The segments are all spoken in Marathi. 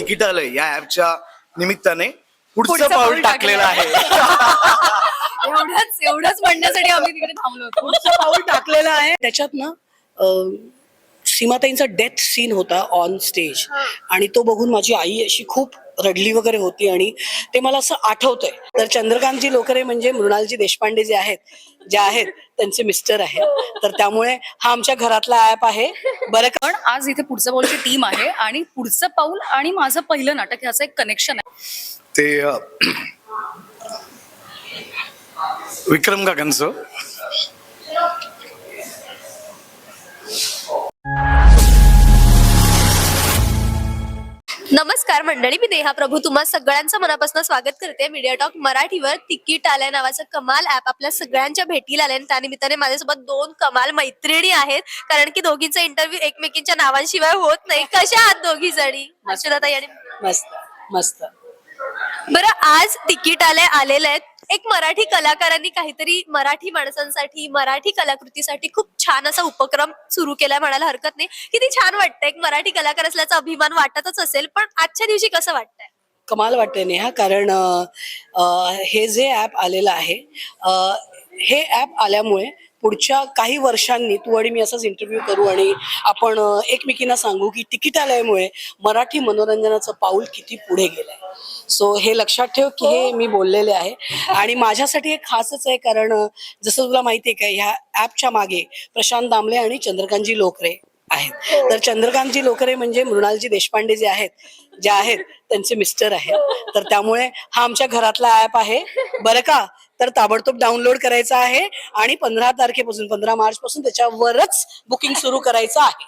तिकीट आलंय या ऍपच्या निमित्ताने. पुढचं पाऊल पाऊल टाकलेलं आहे. एवढंच एवढंच म्हणण्यासाठी आम्ही तिकडे थांबलो होतो. पुढचं पाऊल टाकलेलं आहे. त्याच्यात ना अं, सीमाताईंचा डेथ सीन होता ऑन स्टेज आणि तो बघून माझी आई अशी खूप रडली वगैरे होती आणि ते मला असं आठवतंय. तर चंद्रकांतजी लोकरे म्हणजे मृणालजी देशपांडे जे आहेत जे आहेत त्यांचे मिस्टर आहेत तर त्यामुळे हा आमच्या घरातला ऍप आहे. बरं का? पण आज इथे पुढचं पाऊलची टीम आहे आणि पुढचं पाऊल आणि माझं पहिलं नाटक ह्याचं एक कनेक्शन आहे. ते विक्रम काकांचं. नमस्कार मंडळी मी नेहा प्रभू. तुम्हा सगळ्यांचं मनापासून स्वागत करते. मीडिया टॉक मराठीवर तिकीट आलंय नावाचं कमाल ऍप आपल्या सगळ्यांच्या भेटीला आलंय आणि त्यानिमित्ताने माझ्यासोबत दोन कमाल मैत्रिणी आहेत. कारण की दोघींचा इंटरव्ह्यू एकमेकींच्या नावांशिवाय होत नाही. कशा आहात दोघी जणी आणि मस्त. मस्त. बरं आज तिकीट आलंय आलेलं आहे एक मराठी कलाकारांनी काहीतरी मराठी माणसांसाठी मराठी कलाकृतीसाठी खूप छान असा उपक्रम सुरू केलाय म्हणायला हरकत नाही. किती छान वाटतं एक मराठी कलाकार असल्याचा अभिमान वाटतच असेल पण आजच्या दिवशी कसं वाटतंय? कमाल वाटते नेहा कारण हे जे ॲप आलेलं आहे हे ॲप आल्यामुळे पुढच्या काही वर्षांनी तू आणि मी असाच इंटरव्ह्यू करू आणि आपण एकमेकींना सांगू की तिकिटालयामुळे मराठी मनोरंजनाचं पाऊल किती पुढे गेलंय. सो हे लक्षात ठेव की हे मी बोललेले आहे. आणि माझ्यासाठी हे खासच आहे कारण जसं तुला माहिती आहे का ह्या ॲपच्या मागे प्रशांत दामले आणि चंद्रकांतजी लोकरे आहेत. तर चंद्रकांतजी लोकरे म्हणजे मृणालजी देशपांडे जे आहेत जे आहेत त्यांचे मिस्टर आहेत. तर त्यामुळे हा आमच्या घरातला ऍप आहे. बरं का? तर ताबडतोब डाउनलोड करायचा आहे आणि पंधरा तारखेपासून पंधरा मार्च पासून त्याच्यावरच बुकिंग सुरू करायचं आहे.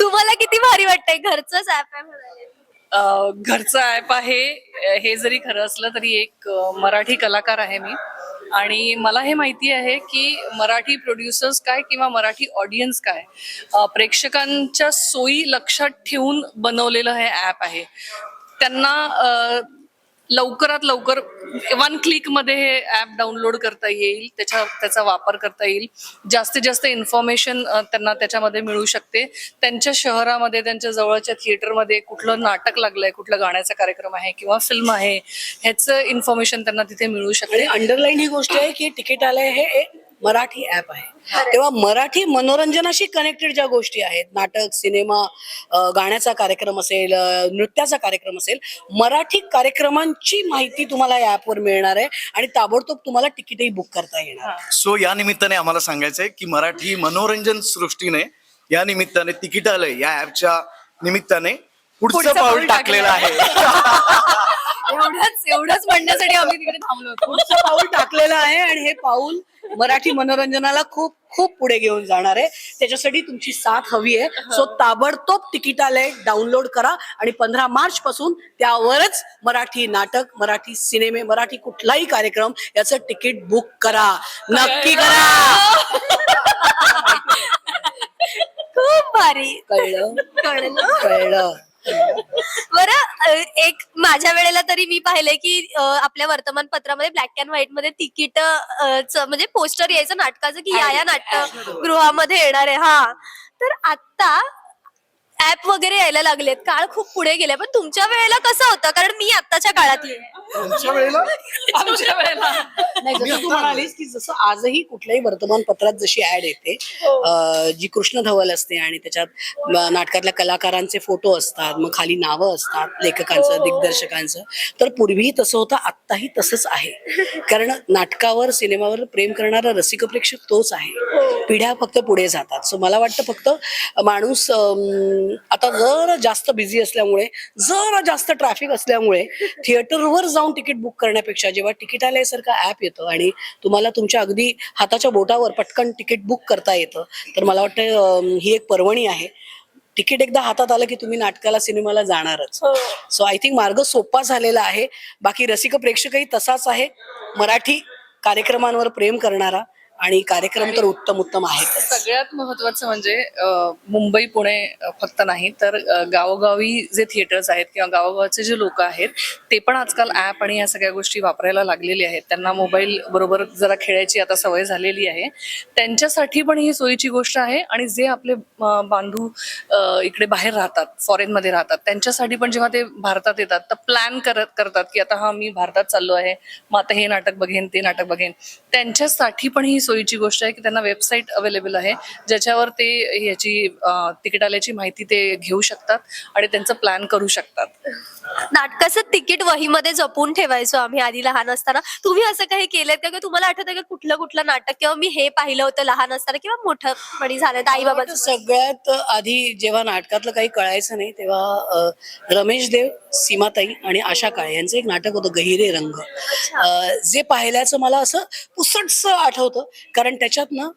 तुम्हाला किती भारी वाटतंय? घरचंच ऍप आहे म्हणाले. अ, घरचं ऍप आहे. हे जरी खरं असलं तरी एक अ, मराठी कलाकार आहे मी. आणि मला हे माहिती आहे की मराठी प्रोड्युसर्स काय किंवा मराठी ऑडियन्स काय अ, प्रेक्षकांच्या सोयी लक्षात ठेवून बनवलेलं हे ऍप आहे. त्यांना अ, लवकरात लवकर वन क्लिकमध्ये हे ऍप डाउनलोड करता येईल त्याच्या त्याचा वापर करता येईल. जास्तीत जास्त इन्फॉर्मेशन त्यांना त्याच्यामध्ये मिळू शकते. त्यांच्या शहरामध्ये त्यांच्या जवळच्या थिएटरमध्ये कुठलं नाटक लागलंय कुठलं गाण्याचा कार्यक्रम आहे किंवा फिल्म आहे ह्याचं इन्फॉर्मेशन त्यांना तिथे मिळू शकते. अंडरलाईन ही गोष्ट आहे की तिकीट आलंय हे मराठी ऍप आहे. तेव्हा मराठी मनोरंजनाशी कनेक्टेड ज्या गोष्टी आहेत नाटक सिनेमा गाण्याचा कार्यक्रम असेल नृत्याचा कार्यक्रम असेल मराठी कार्यक्रमांची माहिती तुम्हाला या ऍपवर मिळणार आहे आणि ताबडतोब तुम्हाला तिकीटही बुक करता येणार आहे. सो या निमित्ताने आम्हाला सांगायचंय की मराठी मनोरंजन सृष्टीने या निमित्ताने तिकीट आलंय या ऍपच्या निमित्ताने पुढचं पाऊल पाऊल टाकलेलं आहे. एवढंच एवढंच म्हणण्यासाठी आम्ही तिकडे थांबलो होतो. पुढचं पाऊल टाकलेलं आहे आणि हे पाऊल मराठी मनोरंजनाला खूप खूप पुढे घेऊन जाणार आहे. त्याच्यासाठी तुमची साथ हवी आहे. सो ताबडतोब तिकिटालय डाउनलोड करा आणि पंधरा मार्च पासून त्यावरच मराठी नाटक मराठी सिनेमे मराठी कुठलाही कार्यक्रम याचं तिकीट बुक करा. नक्की करा. खूप भारी. कळलं? कळलं. कळलं. बरं एक माझ्या वेळेला तरी मी पाहिलंय की अ, आपल्या वर्तमानपत्रामध्ये ब्लॅक अँड व्हाईटमध्ये तिकीट म्हणजे पोस्टर यायचं नाटकाचं की या या नाटक गृहामध्ये येणार आहे. हा. तर आता ऍप वगैरे यायला लागलेत. काळ खूप पुढे गेले पण तुमच्या वेळेला कसं होतं? कारण मी आत्ताच्या काळातली आहे. तुमच्या वेळेला? आमच्या वेळेला. नाही जसं तू म्हणालीस की जसं आजही कुठल्याही वर्तमानपत्रात जशी ऍड येते अं, जी कृष्ण धवल असते आणि त्याच्यात म- नाटकातल्या कलाकारांचे फोटो असतात मग खाली नावं असतात लेखकांचं दिग्दर्शकांचं. तर पूर्वी तसं होतं आत्ताही तसंच आहे. कारण नाटकावर सिनेमावर प्रेम करणारा रसिक प्रेक्षक तोच आहे. पिढ्या फक्त पुढे जातात. सो मला वाटतं फक्त माणूस आता जरा जास्त बिझी असल्यामुळे जरा जास्त ट्रॅफिक असल्यामुळे थिएटरवर जाऊन तिकीट बुक करण्यापेक्षा जेव्हा तिकीट आल्यासारखं ऍप येतं आणि तुम्हाला तुमच्या अगदी हाताच्या बोटावर पटकन तिकीट बुक करता येतं तर मला वाटतं ही एक पर्वणी आहे. तिकीट एकदा हातात आलं की तुम्ही नाटकाला सिनेमाला जाणारच. सो आय थिंक मार्ग सोपा झालेला आहे. बाकी रसिक प्रेक्षकही तसाच आहे. मराठी कार्यक्रमांवर प्रेम करणारा. आणि कार्यक्रम तर उत्तम उत्तम आहेत. सगळ्यात महत्वाचं म्हणजे मुंबई पुणे फक्त नाही तर गावोगावी जे थिएटर्स आहेत किंवा गावोगावचे जे लोक आहेत ते पण आजकाल ऍप आणि या सगळ्या गोष्टी वापरायला लागलेले आहेत. त्यांना मोबाईल बरोबर जरा खेळायची आता सवय झालेली आहे. त्यांच्यासाठी पण ही सोयीची गोष्ट आहे आणि जे आपले बांधू इकडे बाहेर राहतात फॉरेनमध्ये राहतात त्यांच्यासाठी पण जेव्हा ते भारतात येतात तर प्लॅन करत करतात की आता हा मी भारतात चाललो आहे मग आता हे नाटक बघेन ते नाटक बघेन. त्यांच्यासाठी पण ही सोयीची गोष्ट आहे की त्यांना वेबसाईट अवेलेबल आहे ज्याच्यावर ते ह्याची तिकीट आल्याची माहिती ते घेऊ शकतात आणि त्यांचं प्लॅन करू शकतात. नाटकाचं तिकीट वहीमध्ये जपून ठेवायचो आम्ही आधी लहान असताना. तुम्ही असं काही केलं का? तुम्हाला आठवतं का कुठलं कुठलं नाटक? किंवा मी हे पाहिलं होतं लहान असताना किंवा मोठंपणी झालं आई बाबा सगळ्यात आधी जेव्हा नाटकातलं काही कळायचं नाही तेव्हा रमेश देव सीमाताई आणि आशा काळे यांचं एक नाटक होतं गहिरे रंग. जे पाहिल्याचं मला असं पुसटस आठवतं. कारण त्याच्यात ना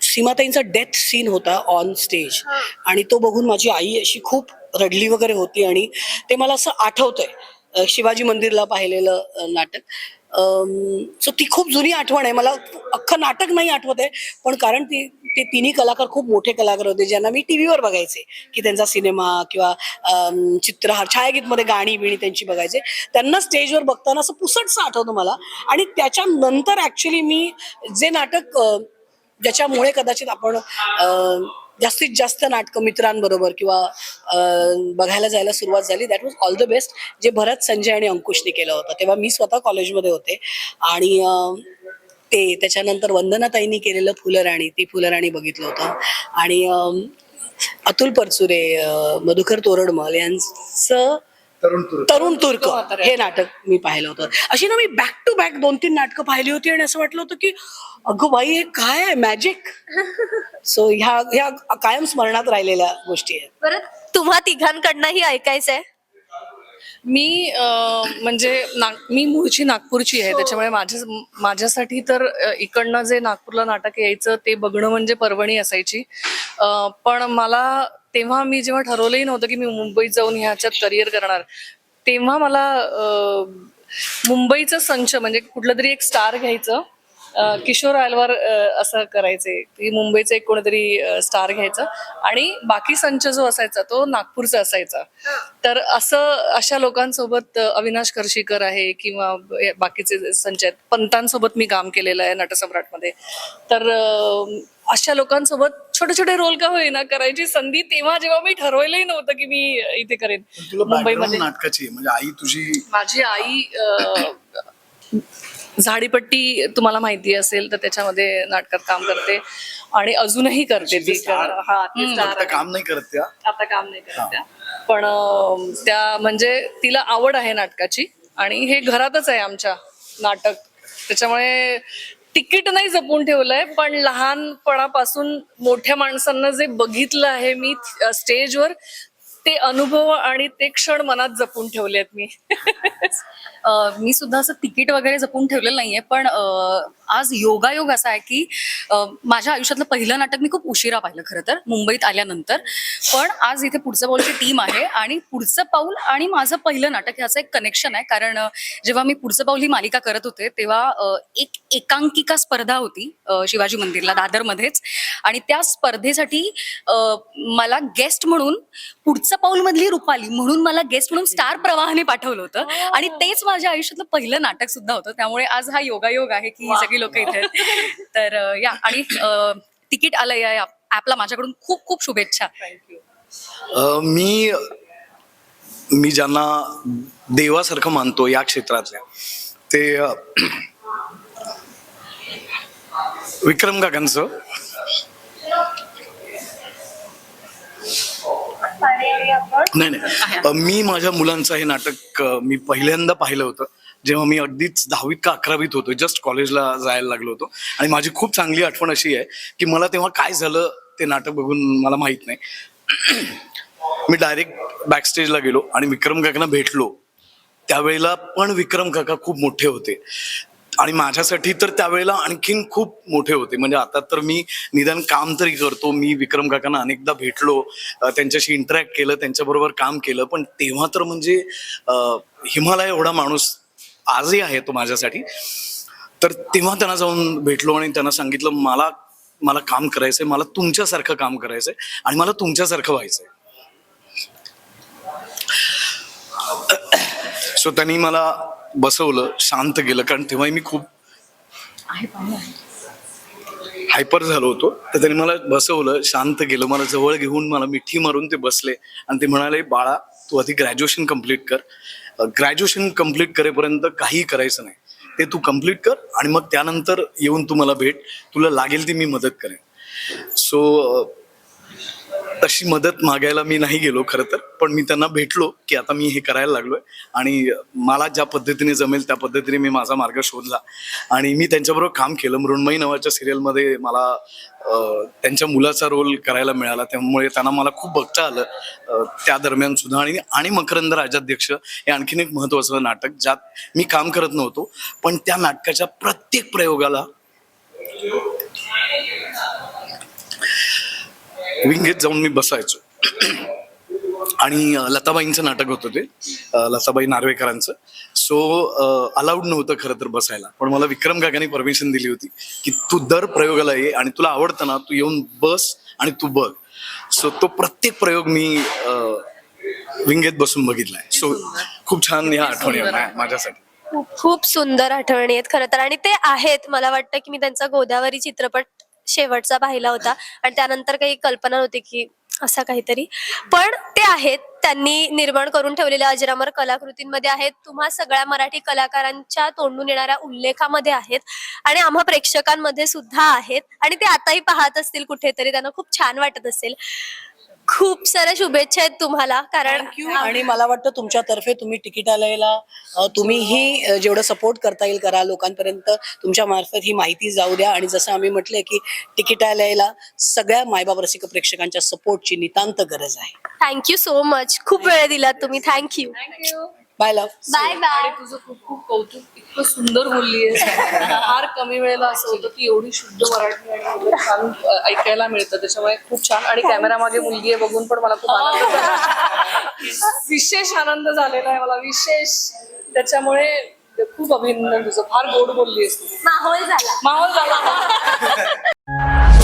सीमाताईंचा डेथ सीन होता ऑन स्टेज आणि तो बघून माझी आई अशी खूप रडली वगैरे होती आणि ते मला असं आठवतंय. शिवाजी मंदिरला पाहिलेलं नाटक. सो ती खूप जुनी आठवण आहे. मला अख्खं नाटक नाही आठवत आहे पण कारण ती ते तिन्ही कलाकार खूप मोठे कलाकार होते ज्यांना मी टी व्हीवर बघायचे की त्यांचा सिनेमा किंवा चित्र चित्रहार छायागीतमध्ये गाणी बिणी त्यांची बघायचे. त्यांना स्टेजवर बघताना असं पुसटसं आठवतं मला. आणि त्याच्यानंतर ॲक्च्युली मी जे नाटक ज्याच्यामुळे कदाचित आपण जास्तीत जास्त नाटकं मित्रांबरोबर किंवा बघायला जायला सुरुवात झाली. That was all the best जे भरत संजय आणि अंकुशने केलं होतं. तेव्हा मी स्वतः कॉलेजमध्ये होते. आणि ते त्याच्यानंतर वंदनाताईंनी केलेलं फुलराणी ती फुलराणी बघितलं होतं. आणि अतुल परचुरे मधुकर तोरडमल यांचं तरुण तुरुक. हे नाटक मी पाहिलं होतं. अशी ना मी बॅक टू बॅक दोन तीन नाटकं पाहिली होती आणि असं वाटलं होतं की अगं बाई हे काय आहे? मॅजिक सो ह्या ह्या कायम स्मरणात राहिलेल्या गोष्टी आहेत. बरं तुम्हा तिघांकडनंही ऐकायचंय. मी म्हणजे नाग मी मूळची नागपूरची आहे. त्याच्यामुळे माझ्या माझ्यासाठी तर इकडनं जे नागपूरला नाटक यायचं ते बघणं म्हणजे पर्वणी असायची. पण मला तेव्हा मी जेव्हा ठरवलंही नव्हतं की मी मुंबईत जाऊन ह्याच्यात करिअर करणार तेव्हा मला मुंबईचं संच म्हणजे कुठलं तरी एक स्टार घ्यायचं. किशोर आलवार असं करायचे. की मुंबईचं एक कोणीतरी स्टार घ्यायचं. आणि बाकी संच जो असायचा तो नागपूरचा असायचा. तर असं अशा लोकांसोबत अविनाश करशीकर आहे किंवा बाकीचे संच आहेत पंतांसोबत मी काम केलेलं आहे नटसम्राटमध्ये. तर अशा लोकांसोबत छोटे छोटे रोल का होईना करायची संधी तेव्हा जेव्हा मी ठरवलंही नव्हतं की मी इथे करेन. मुंबईमध्ये. नाटकाची. म्हणजे आई तुझी माझी आई झाडीपट्टी तुम्हाला माहिती असेल तर त्याच्यामध्ये नाटकात काम करते आणि अजूनही करते ती star. हा ती आता. काम नाही करत आता काम नाही करत पण त्या म्हणजे तिला आवड आहे नाटकाची आणि हे घरातच आहे आमच्या नाटक त्याच्यामुळे तिकीट नाही जपून ठेवलंय पण लहानपणापासून मोठ्या माणसांना जे बघितलं आहे मी स्टेजवर ते अनुभव आणि ते क्षण मनात जपून ठेवले आहेत मी. अं, मी सुद्धा असं तिकीट वगैरे जपून ठेवलेलं नाहीये पण अं, आज योगायोग असा आहे की अं, माझ्या आयुष्यातलं पहिलं नाटक मी खूप उशिरा पाहिलं खरं तर मुंबईत आल्यानंतर. पण आज इथे पुढचं पाऊलची टीम आहे आणि पुढचं पाऊल आणि माझं पहिलं नाटक ह्याचं एक कनेक्शन आहे. कारण अं, जेव्हा मी पुढचं पाऊल ही मालिका करत होते तेव्हा अं, एक एकांकिका स्पर्धा होती अं, शिवाजी मंदिरला दादरमध्येच. आणि त्या स्पर्धेसाठी अं, मला गेस्ट म्हणून पुढचं पाऊल मधली रुपाली म्हणून मला गेस्ट म्हणून स्टार प्रवाहाने पाठवलं होतं. आणि तेच माझ्या आयुष्यातलं पहिलं नाटक सुद्धा होतं. त्यामुळे आज हा योगायोग आहे की ही सगळी लोक इथे आहेत. तर अं, या. आणि अं, तिकीट आलं या ऍपला माझ्याकडून खूप खूप शुभेच्छा. अ, मी मी ज्यांना देवासारखं मानतो या क्षेत्रातल्या ते अ, विक्रम काकांचं नाही नाही. मी माझ्या मुलांचं हे नाटक मी पहिल्यांदा पाहिलं होतं. जेव्हा मी अगदीच दहावीत का अकरावीत होतो जस्ट कॉलेजला जायला लागलो होतो. आणि माझी खूप चांगली आठवण अशी आहे की मला तेव्हा काय झालं ते नाटक बघून मला माहीत नाही. मी डायरेक्ट बॅकस्टेजला गेलो आणि विक्रम काकांना भेटलो. त्यावेळेला पण विक्रम काका खूप मोठे होते. आणि माझ्यासाठी तर त्यावेळेला आणखीन खूप मोठे होते. म्हणजे आता तर मी निदान काम तरी करतो. मी विक्रम काकांना अनेकदा भेटलो त्यांच्याशी इंटरॅक्ट केलं त्यांच्याबरोबर काम केलं. पण तेव्हा तर म्हणजे हिमालय एवढा माणूस आजही आहे तो माझ्यासाठी. तर तेव्हा त्यांना जाऊन भेटलो आणि त्यांना सांगितलं मला मला काम करायचंय मला तुमच्यासारखं काम करायचंय आणि मला तुमच्यासारखं व्हायचंय. सो त्यांनी मला बसवलं शांत केलं कारण तेव्हाही मी खूप हायपर झालो होतो. तर त्यांनी मला बसवलं शांत केलं मला जवळ घेऊन मला मिठी मारून ते बसले. आणि ते म्हणाले बाळा तू आधी ग्रॅज्युएशन कंप्लीट कर. ग्रॅज्युएशन कंप्लीट करेपर्यंत काही करायचं नाही. ते तू कंप्लीट कर आणि मग त्यानंतर येऊन तू मला भेट. तुला लागेल ती मी मदत करेन. सो तशी मदत मागायला मी नाही गेलो खरं तर पण मी त्यांना भेटलो की आता मी हे करायला लागलोय. आणि मला ज्या पद्धतीने जमेल त्या पद्धतीने मी माझा मार्ग शोधला. आणि मी त्यांच्याबरोबर काम केलं. मृण्मयी नावाच्या सिरियलमध्ये मला त्यांच्या मुलाचा रोल करायला मिळाला. त्यामुळे त्यांना मला खूप बघता आलं त्या दरम्यान सुद्धा. आणि आणि मकरंद राजाध्यक्ष हे आणखीन एक महत्वाचं नाटक ज्यात मी काम करत नव्हतो. पण त्या नाटकाच्या प्रत्येक प्रयोगाला विंगेत जाऊन मी बसायचो. आणि लताबाईंचं नाटक होतं ते. लताबाई नार्वेकरांचं. सो अलाउड नव्हतं खरं तर बसायला. पण मला विक्रम काकांनी परमिशन दिली होती की तू दर प्रयोगाला ये आणि तुला आवडतं ना तू येऊन बस आणि तू बघ. सो तो प्रत्येक प्रयोग मी विंगेत बसून बघितलाय सो खूप छान ह्या आठवणी माझ्यासाठी. खूप खूप सुंदर आठवणी आहेत खरं तर. आणि ते आहेत. मला वाटतं की मी त्यांचा गोदावरी चित्रपट शेवटचा पाहिला होता. आणि त्यानंतर काही कल्पना नव्हती की असा काहीतरी. पण ते आहेत. त्यांनी निर्माण करून ठेवलेल्या अजरामर कलाकृतींमध्ये आहेत. तुम्हा सगळ्या मराठी कलाकारांच्या तोंडून येणाऱ्या उल्लेखामध्ये आहेत. आणि आम्हा प्रेक्षकांमध्ये सुद्धा आहेत. आणि ते आताही पाहत असतील कुठेतरी. त्यांना खूप छान वाटत असेल. खूप साऱ्या शुभेच्छा आहेत तुम्हाला कारण थँक्यू आणि मला वाटतं तुमच्यातर्फे तुम्ही तिकिटालयाला तुम्हीही जेवढं सपोर्ट करता येईल करा लोकांपर्यंत तुमच्या मार्फत ही माहिती जाऊ द्या. आणि जसं आम्ही म्हटलंय की तिकिटालयाला सगळ्या मायबाप रसिक प्रेक्षकांच्या सपोर्टची नितांत गरज आहे. थँक्यू सो मच खूप वेळ दिलात तुम्ही. Thank you bye love bye bye आणि तुझं खूप खूप कौतुक इतकं सुंदर बोललीयस फार कमी वेळेला असं होतं की एवढी शुद्ध मराठी आणि एवढं छान अ, ऐकायला मिळतं. त्याच्यामुळे खूप छान. आणि कॅमेरा मागे मुलगी आहे बघून पण मला खूप आनंद झाला. विशेष आनंद झालेला आहे मला विशेष. त्याच्यामुळे खूप अभिनंदन तुझं. फार गोड बोललीस तू. माहोल झाला. माहोल झाला.